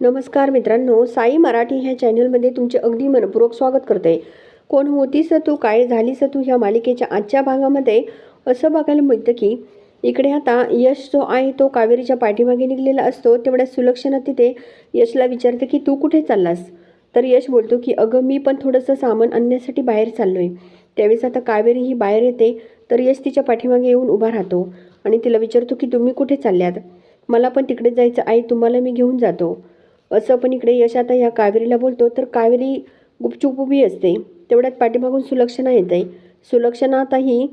नमस्कार मित्रांनो साई मराठी ह्या चॅनलमध्ये तुमचे अगदी मनपूर्वक स्वागत करते. कोण होतीस तू काय झालीस तू ह्या मालिकेच्या आजच्या भागामध्ये? असं बघायला मिळतं की इकडे आता यश जो आहे तो कावेरीच्या पाठीमागे निघलेला असतो तेवढ्या सुलक्षणा तिथे यशला विचारते की तू कुठे चाललास? तर यश बोलतो की अगं मी पण थोडंसं सामान आणण्यासाठी बाहेर चाललो आहे त्यावेळेस आता कावेरी ही बाहेर येते तर यश तिच्या पाठीमागे येऊन उभा राहतो आणि तिला विचारतो की तुम्ही कुठे चालल्यात? मला पण तिकडे जायचं आहे तुम्हाला मी घेऊन जातो. असं पण इकडे यश आता ह्या कावेरीला बोलतो. तर कावेरी गुपचूप उभी असते. तेवढ्यात पाठीमागून सुलक्षणा येते. सुलक्षणा आता ही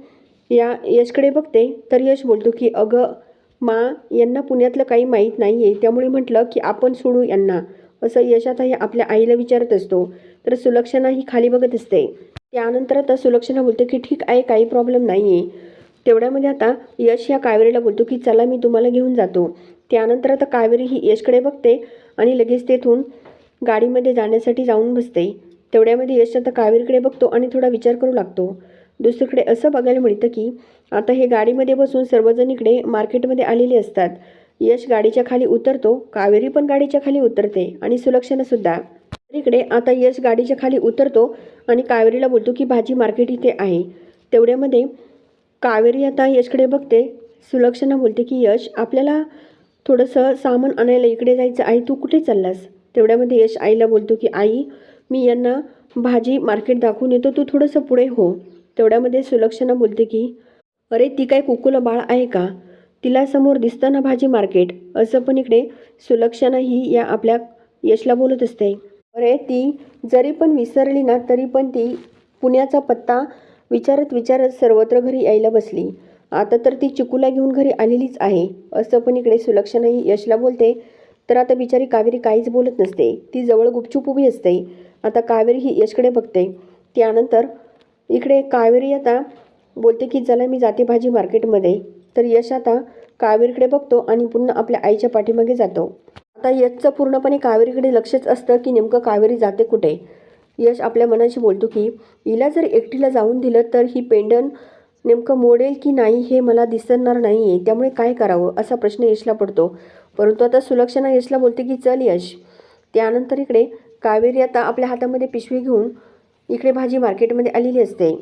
या यशकडे बघते. तर यश बोलतो की अगं मा यांना पुण्यातलं काही माहीत नाही आहे त्यामुळे म्हटलं की आपण सोडू यांना. असं यश आता हे आपल्या आईला विचारत असतो. तर सुलक्षणा ही खाली बघत असते. त्यानंतर आता सुलक्षणा बोलते की ठीक आहे काही प्रॉब्लेम नाही आहे तेवढ्यामध्ये आता यश या कावेरीला बोलतो की चला मी तुम्हाला घेऊन जातो. त्यानंतर आता कावेरी ही यशकडे बघते. आणि लगेच तेथून गाडीमध्ये जाण्यासाठी जाऊन बसते. तेवढ्यामध्ये यश आता कावेरीकडे बघतो आणि थोडा विचार करू लागतो. दुसरीकडे असं बघायला मिळतं की आता हे गाडीमध्ये बसून सर्वजण इकडे मार्केटमध्ये आलेले असतात. यश गाडीच्या खाली उतरतो कावेरी पण गाडीच्या खाली उतरते आणि सुलक्षणासुद्धा इकडे आता यश गाडीच्या खाली उतरतो आणि कावेरीला बोलतो की भाजी मार्केट इथे आहे. तेवढ्यामध्ये कावेरी आता यशकडे बघते. सुलक्षणा बोलते की यश आपल्याला थोडंसं सामान आणायला इकडे जायचं. आई तू कुठे चाललास? तेवढ्यामध्ये यश आईला बोलतो की आई मी यांना भाजी मार्केट दाखवून येतो तू थोडंसं पुढे हो. तेवढ्यामध्ये सुलक्षणा बोलते की अरे ती काय कुकुलं बाळ आहे का? तिला समोर दिसतं ना भाजी मार्केट? असं पण इकडे सुलक्षणा ही या आपल्या यशला बोलत असते. अरे ती जरी पण विसरली ना तरी पण ती पुण्याचा पत्ता विचारत विचारत सर्वत्र घरी यायला बसली. आता तर ती चिकूला घेऊन घरी आलेलीच आहे. असं पण इकडे सुलक्षणाही यशला बोलते. तर आता बिचारी कावेरी काहीच बोलत नसते. ती जवळ गुपचूप उभी असते. आता कावेरी ही यशकडे बघते. त्यानंतर इकडे कावेरी आता बोलते की चला मी जाते भाजी मार्केटमध्ये. तर यश आता कावेरीकडे बघतो आणि पुन्हा आपल्या आईच्या पाठीमागे जातो. आता यशचं पूर्णपणे कावेरीकडे लक्षच असतं की नेमकं कावेरी जाते कुठे. यश आपल्या मनाशी बोलतो की हिला जर एकटीला जाऊन दिलं तर ही पेंडन नेमकं मोडेल की नाही हे मला दिसणार नाही आहे त्यामुळे काय करावं? असा प्रश्न यशला पडतो. परंतु आता सुलक्षणा यशला बोलते की चल यश. त्यानंतर इकडे कावेरी आता आपल्या हातामध्ये पिशवी घेऊन इकडे भाजी मार्केटमध्ये आलेली असते.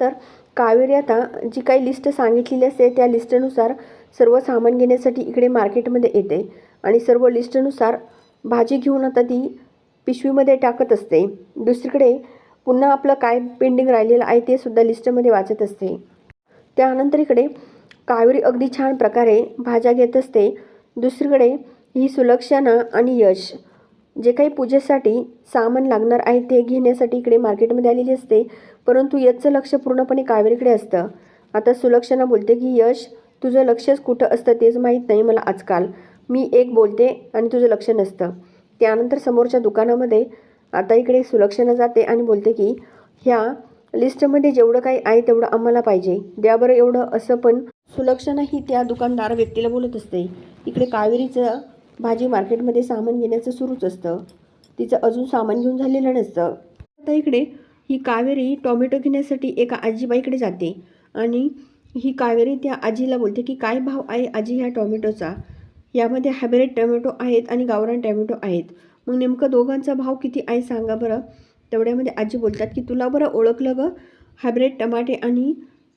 तर कावेरी आता जी काही लिस्ट सांगितलेली असते त्या लिस्टनुसार सर्व सामान घेण्यासाठी इकडे मार्केटमध्ये येते आणि सर्व लिस्टनुसार भाजी घेऊन आता ती पिशवीमध्ये टाकत असते. दुसरीकडे पुन्हा आपलं काय पेंडिंग राहिलेलं आहे ते सुद्धा लिस्टमध्ये वाचत असते. त्यानंतर इकडे कावेरी अगदी छान प्रकारे भाज्या घेत असते. दुसरीकडे ही सुलक्षणा आणि यश. जे काही पूजेसाठी सामान लागणार आहे ते घेण्यासाठी इकडे मार्केटमध्ये आलेली असते. परंतु यशचं लक्ष पूर्णपणे कावेरीकडे असतं. आता सुलक्षणा बोलते की यश तुझं लक्षच कुठं असतं तेच माहीत नाही मला आजकाल. मी एक बोलते आणि तुझं लक्ष नसतं. त्यानंतर समोरच्या दुकानामध्ये आता इकडे सुलक्षणा जाते आणि बोलते की ह्या लिस्टमध्ये जेवढं काही आहे तेवढं आम्हाला पाहिजे. द्या बरं एवढं असं पण सुलक्षणा ही त्या दुकानदार व्यक्तीला बोलत असते. इकडे कावेरीचं भाजी मार्केटमध्ये सामान घेण्याचं सुरूच असतं. तिचं अजून सामान घेऊन झालेलं नसतं. आता इकडे ही कावेरी टॉमॅटो घेण्यासाठी एका आजीबाईकडे जाते आणि ही कावेरी त्या आजीला बोलते की काय भाव आहे आजी ह्या टॉमॅटोचा? यामध्ये हायब्रिड टोमॅटो आहेत आणि गावरान टोमॅटो आहेत. मग नेमकं दोघांचा भाव किती आहे सांगा बरं. तेवढ्यामध्ये आजी बोलतात की तुला बरं ओळखलं गं. हायब्रिड टमाटे आणि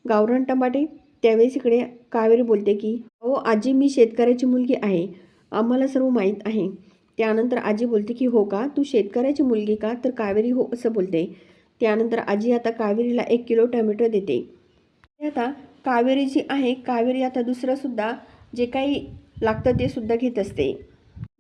गावरान टमाटे. त्यावेळेस इकडे कावेरी बोलते की हो आजी मी शेतकऱ्याची मुलगी आहे. आम्हाला सर्व माहीत आहे. त्यानंतर आजी बोलते की हो का? तू शेतकऱ्याची मुलगी का? तर कावेरी हो असं बोलते. त्यानंतर आजी आता कावेरीला एक किलो टमॅटो देते. आता कावेरी जी आहे कावेरी आता दुसरंसुद्धा जे काही लागतं ते सुद्धा घेत असते.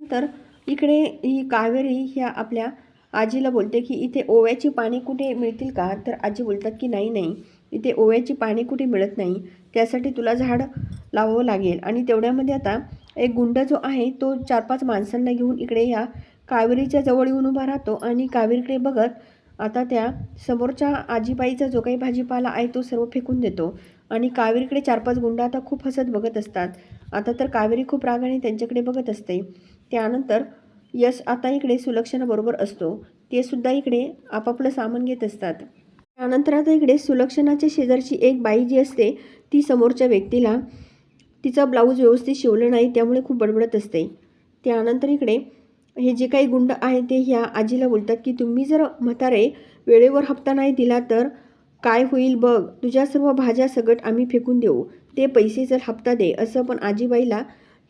नंतर इकडे ही कावेरी ह्या आपल्या आजीला बोलते की इथे ओव्याची पाणी कुठे मिळतील का? तर आजी बोलतात की नाही नाही. इथे ओव्याची पाणी कुठे मिळत नाही. त्यासाठी तुला झाड लावावं लागेल. आणि तेवढ्यामध्ये आता एक गुंड जो आहे तो चार पाच माणसांना घेऊन इकडे ह्या कावेरीच्या जवळ येऊन उभा राहतो. आणि कावेरीकडे बघत आता त्या समोरच्या आजीबाईचा जो काही भाजीपाला आहे तो सर्व फेकून देतो. आणि कावेरीकडे चार पाच गुंड आता खूप हसत बघत असतात. आता तर कावेरी खूप रागाने त्यांच्याकडे बघत असते. त्यानंतर यश आता इकडे सुलक्षणाबरोबर असतो. ते सुद्धा इकडे आपापलं सामान घेत असतात. त्यानंतर आता इकडे सुलक्षणाच्या शेजारची एक बाई जी असते ती समोरच्या व्यक्तीला तिचा ब्लाऊज व्यवस्थित शिवलं नाही त्यामुळे खूप बडबडत असते. त्यानंतर इकडे हे जे काही गुंड आहे ते ह्या आजीला बोलतात की तुम्ही जर म्हातारे वेळेवर हप्ता नाही दिला तर काय होईल बघ. तुझ्या सर्व भाज्या सगट आम्ही फेकून देऊ. ते पैसे जर हप्ता दे असं पण आजीबाईला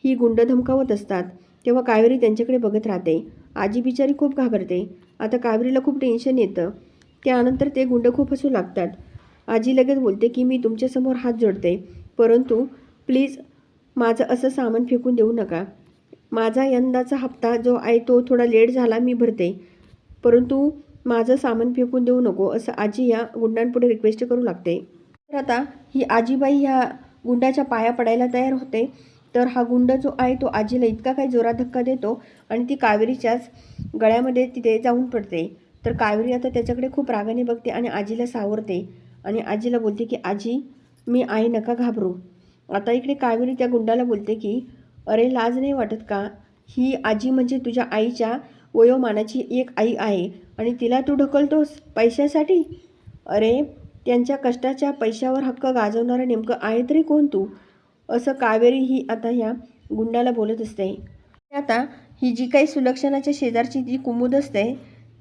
ही गुंड धमकावत असतात. तेव्हा कावेरी त्यांच्याकडे बघत राहते. आजी बिचारी खूप घाबरते. आता कावेरीला खूप टेन्शन येतं. त्यानंतर ते गुंड खूप हसू लागतात. आजी लगेच बोलते की मी तुमच्यासमोर हात जोडते. परंतु प्लीज माझं असं सामान फेकून देऊ नका. माझा यंदाचा हप्ता जो आहे तो थोडा लेट झाला मी भरते. परंतु माझं सामान फेकून देऊ नको असं आजी या गुंडांपुढे रिक्वेस्ट करू लागते. तर आता ही आजीबाई ह्या गुंडाच्या पाया पडायला तयार होते. तर हा गुंड जो आहे तो आजीला इतका काही जोरात धक्का देतो आणि ती कावेरीच्याच गळ्यामध्ये तिथे जाऊन पडते. तर कावेरी आता त्याच्याकडे खूप रागाने बघते आणि आजीला सावरते आणि आजीला बोलते की आजी मी आई नका घाबरू. आता इकडे कावेरी त्या गुंडाला बोलते की अरे लाज नाही वाटत का? ही आजी म्हणजे तुझ्या आईच्या वयोमानाची एक आई आहे आणि तिला तू ढकलतोस पैशासाठी? अरे त्यांच्या कष्टाच्या पैशावर हक्क गाजवणारं नेमकं आहे तरी कोण तू? असं कावेरी ही आता ह्या गुंडाला बोलत असते. आता ही जी काही सुलक्षणाच्या शेजारची जी कुमुद असते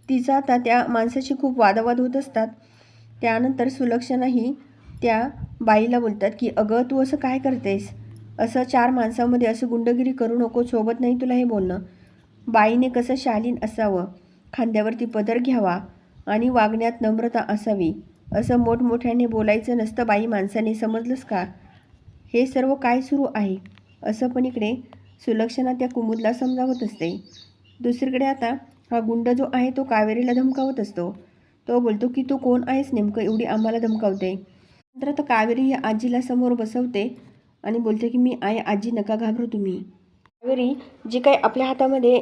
तिचा आता त्या माणसाशी खूप वादावाद होत असतात. त्यानंतर सुलक्षणा ही त्या बाईला बोलतात की अगं तू असं काय करतेस? असं चार माणसामध्ये असं गुंडगिरी करू नको सोबत नाही तुला हे बोलणं. बाईने कसं शालीन असावं? खांद्यावरती पदर घ्यावा आणि वागण्यात नम्रता असावी. असं मोठमोठ्याने बोलायचं नसतं. बाई माणसाने समजलंच का? हे सर्व काय सुरू आहे? असं पण इकडे सुलक्षणा त्या कुमुदला समजावत असते. दुसरीकडे आता हा गुंड जो आहे तो कावेरीला धमकावत असतो. तो बोलतो की तू कोण आहेस नेमकं एवढी आम्हाला धमकावते. नंतर आता कावेरी या आजीला समोर बसवते आणि बोलते की मी आहे आजी नका घाबरू तुम्ही. कावेरी जी काही आपल्या हातामध्ये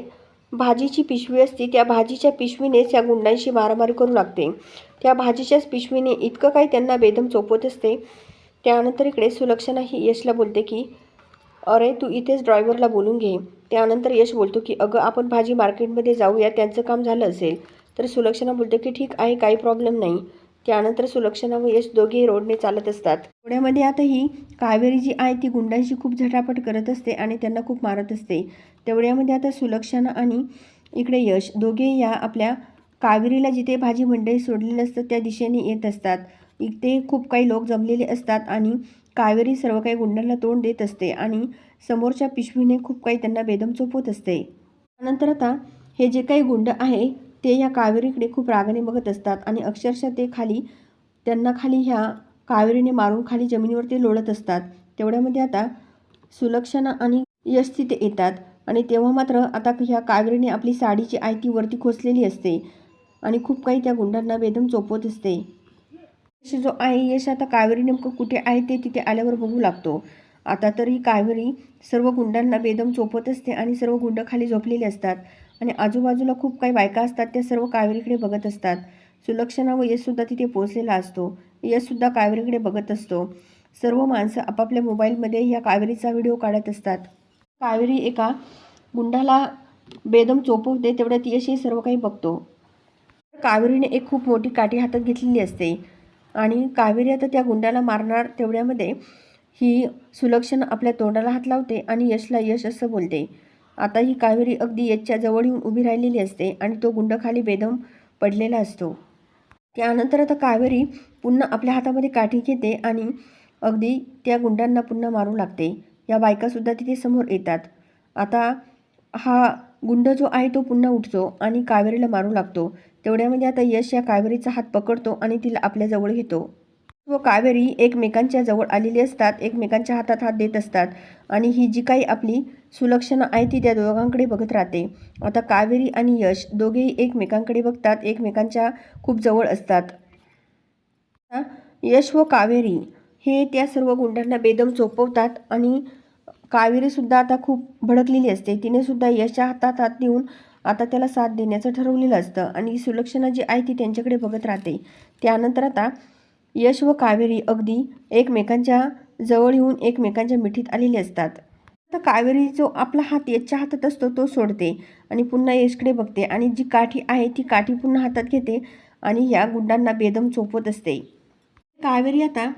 भाजीची पिशवी असते त्या भाजीच्या पिशवीनेच या गुंडांशी मारामारी करू लागते. त्या भाजीच्याच पिशवीने इतकं काही त्यांना बेदम चोपवत असते. त्यानंतर इकडे सुलक्षणा ही यशला बोलते की अरे तू इथेच ड्रायव्हरला बोलून घे. त्यानंतर यश बोलतो की अगं आपण भाजी मार्केटमध्ये जाऊया त्यांचं काम झालं असेल. तर सुलक्षणा बोलते की ठीक आहे काही प्रॉब्लेम नाही. त्यानंतर सुलक्षणा व यश दोघेही रोडने चालत असतात. पुण्यामध्ये आता ही कावेरी जी आहे ती गुंडांशी खूप झटापट करत असते आणि त्यांना खूप मारत असते. तेवढ्यामध्ये आता सुलक्षणा आणि इकडे यश दोघे या आपल्या कावेरीला जिथे भाजी मंडई सोडलेलं असतं त्या दिशेने येत असतात. इथे खूप काही लोक जमलेले असतात आणि कावेरी सर्व काही गुंडांना तोंड देत असते आणि समोरच्या पिशवीने खूप काही त्यांना बेदम चोपवत असते. त्यानंतर आता हे जे काही गुंड आहे ते या कावेरीकडे खूप रागाने बघत असतात आणि अक्षरशः ते खाली त्यांना खाली ह्या कावेरीने मारून खाली जमिनीवरती लोळत असतात. तेवढ्यामध्ये आता सुलक्षणा आणि यश तिथे येतात आणि तेव्हा मात्र आता ह्या कावेरीने आपली साडीची आयती वरती खोचलेली असते आणि खूप काही त्या गुंडांना बेदम चोपवत असते. जो आहे यश आता कावेरी नेमकं कुठे आहे ते तिथे आल्यावर बघू लागतो. आता तर ही कावेरी सर्व गुंडांना बेदम चोपत असते आणि सर्व गुंड खाली झोपलेले असतात आणि आजूबाजूला खूप काही बायका असतात त्या सर्व कावेरीकडे बघत असतात. सुलक्षणा व यशसुद्धा तिथे पोहोचलेला असतो. यशसुद्धा कावेरीकडे बघत असतो. सर्व माणसं आपापल्या मोबाईलमध्ये या कावेरीचा व्हिडिओ काढत असतात. कावेरी एका गुंडाला बेदम चोपवते तेवढ्यात यश हे सर्व काही बघतो. कावेरीने एक खूप मोठी काठी हातात घेतलेली असते. आणि कावेरी आता त्या गुंडाला मारणार तेवढ्यामध्ये ही सुलक्षण आपल्या तोंडाला हात लावते आणि यशला यश असं बोलते. आता ही कावेरी अगदी यशच्या जवळ येऊन उभी राहिलेली असते आणि तो गुंड खाली बेदम पडलेला असतो. त्यानंतर आता कावेरी पुन्हा आपल्या हातामध्ये काठी घेते आणि अगदी त्या गुंडांना पुन्हा मारू लागते. या बायकासुद्धा तिथे समोर येतात. आता हा गुंड जो आहे तो पुन्हा उठतो आणि कावेरीला मारू लागतो. तेवढ्यामध्ये आता यश या कावेरीचा हात पकडतो आणि तिला आपल्याजवळ घेतो व कावेरी एकमेकांच्या जवळ आलेली असतात एकमेकांच्या हातात हात देत असतात आणि ही जी काही आपली सुलक्षणा आहे ती त्या दोघांकडे बघत राहते. आता कावेरी आणि यश दोघेही एकमेकांकडे बघतात एकमेकांच्या खूप जवळ असतात. यश व कावेरी हे त्या सर्व गुंडांना बेदम चोपवतात आणि कावेरीसुद्धा आता खूप भडकलेली असते. तिनेसुद्धा यशच्या हातात हात देऊन आता त्याला साथ देण्याचं ठरवलेलं असतं आणि सुलक्षणा जी आहे ती त्यांच्याकडे बघत राहते. त्यानंतर आता यश व कावेरी अगदी एकमेकांच्या जवळ येऊन एकमेकांच्या मिठीत आलेले असतात. आता कावेरी जो आपला हात यशच्या हातात असतो तो सोडते आणि पुन्हा यशकडे बघते आणि जी काठी आहे ती काठी पुन्हा हातात घेते आणि ह्या गुंडांना बेदम चोपवत असते. कावेरी आता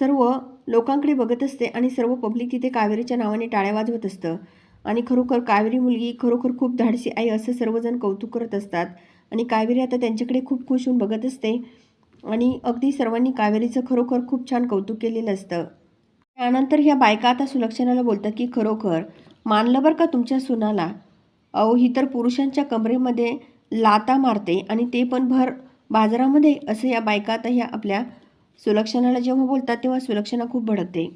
सर्व लोकांकडे बघत असते आणि सर्व पब्लिक तिथे कावेरीच्या नावाने टाळ्या वाजवत असतं. आणि खरोखर कावेरी मुलगी खरोखर खूप धाडसी आहे असं सर्वजण कौतुक करत असतात. आणि कावेरी आता त्यांच्याकडे खूप खुश होऊन बघत असते. आणि अगदी सर्वांनी कावेरीचं खरोखर खूप छान कौतुक केलेलं असतं. त्यानंतर ह्या बायका आता सुलक्षणाला बोलतात की खरोखर मानलं बरं का तुमच्या सुनाला? अहो ही तर पुरुषांच्या कमरेमध्ये लाता मारते आणि ते पण भर बाजारामध्ये. असं या बायका आता ह्या आपल्या सुलक्षणाला जेव्हा बोलतात तेव्हा सुलक्षणा खूप भडकते.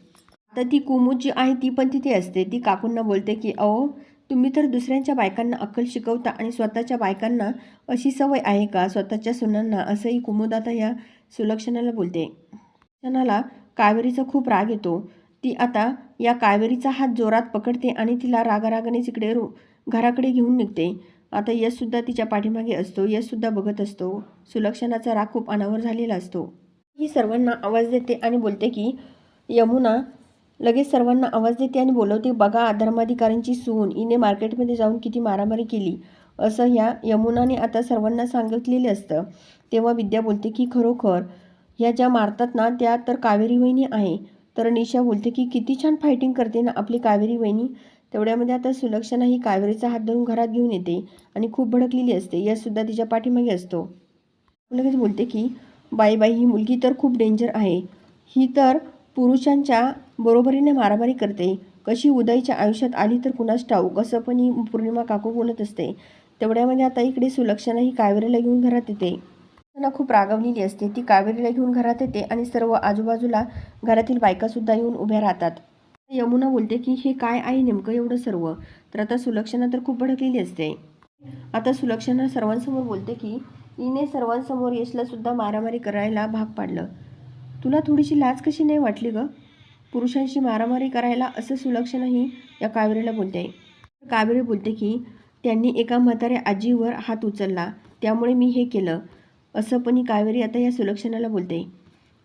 आता ती कुमुद जी आहे ती पण तिथे असते. ती काकूंना बोलते की अहो तुम्ही तर दुसऱ्यांच्या बायकांना अक्कल शिकवता आणि स्वतःच्या बायकांना अशी सवय आहे का? स्वतःच्या सुनांना असंही कुमुद आता या सुलक्षणाला बोलते. सुलक्षणाला कावेरीचा खूप राग येतो. ती आता या कावेरीचा हात जोरात पकडते आणि तिला रागारागाने तिकडे रो घराकडे घेऊन निघते. आता यशसुद्धा तिच्या पाठीमागे असतो. यशसुद्धा बघत असतो. सुलक्षणाचा राग खूप अनावर झालेला असतो. ही सर्वांना आवाज देते आणि बोलते की यमुना लगेच सर्वांना आवाज देते आणि बोलवते बघा धर्माधिकाऱ्यांची सून. हिने मार्केटमध्ये जाऊन किती मारामारी केली. असं ह्या यमुनाने आता सर्वांना सांगितलेलं असतं. तेव्हा विद्या बोलते की खरोखर ह्या ज्या मारतात ना त्या तर कावेरी वहिनी आहे. तर निशा बोलते की किती छान फायटिंग करते ना आपली कावेरी वहिनी. तेवढ्यामध्ये आता सुलक्षणा ही कावेरीचा हात धरून घरात घेऊन येते आणि खूप भडकलेली असते. यासुद्धा तिच्या पाठीमागे असतो. लगेच बोलते की बाई बाई ही मुलगी तर खूप डेंजर आहे. ही तर पुरुषांच्या बरोबरीने मारामारी करते. कशी उदयच्या आयुष्यात आली तर कुणास ठाऊक? असं पण ही पौर्णिमा काकू बोलत असते. तेवढ्यामध्ये आता इकडे सुलक्षणा ही कावेरीला घेऊन घरात येते. त्यांना खूप रागवलेली असते. ती कावेरीला घेऊन घरात येते आणि सर्व आजूबाजूला घरातील बायकासुद्धा येऊन उभ्या राहतात. यमुना बोलते की हे काय आहे नेमकं एवढं सर्व? तर आता सुलक्षणा तर खूप भडकलेली असते. आता सुलक्षणा सर्वांसमोर बोलते की हिने सर्वांसमोर यशला सुद्धा मारामारी करायला भाग पाडलं. तुला थोडीशी लाज कशी नाही वाटली ग? पुरुषांशी मारामारी करायला असं सुलक्षणही या कावेरीला बोलते कावेरी बोलते की त्यांनी एका म्हाताऱ्या आजीवर हात उचलला. त्यामुळे मी हे केलं. असं पण ही कावेरी आता या सुलक्षणाला बोलते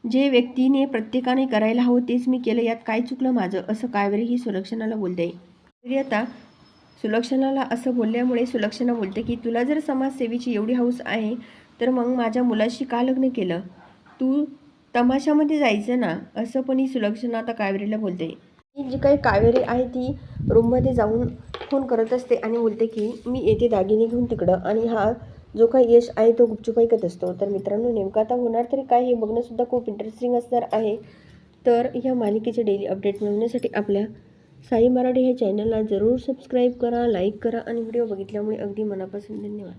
जे व्यक्तीने प्रत्येकाने करायला हवं तेच मी केलं यात काय चुकलं माझं? असं कावेरी ही सुलक्षणाला बोलते कावेरी आता सुलक्षणाला असं बोलल्यामुळे सुलक्षणा बोलते की तुला जर समाजसेवेची एवढी हौस आहे तर मग माझ्या मुलाशी का लग्न केलं? तू तमाशामध्ये जायचं ना असं पण ही सुलक्षणा आता कावेरीला बोलते. ही जी काही कावेरी आहे ती रूममध्ये जाऊन फोन करत असते आणि बोलते की मी येते दागिने घेऊन तिकडं. आणि हा जो काही यश आहे तो गुपचूप ऐकत असतो. तर मित्रांनो नेमकं आता होणार तरी काय हे बघणंसुद्धा खूप इंटरेस्टिंग असणार आहे. तर ह्या मालिकेचे डेली अपडेट मिळवण्यासाठी आपल्या साई मराठी ह्या चॅनलला जरूर सबस्क्राईब करा लाईक करा आणि व्हिडिओ बघितल्यामुळे अगदी मनापासून धन्यवाद.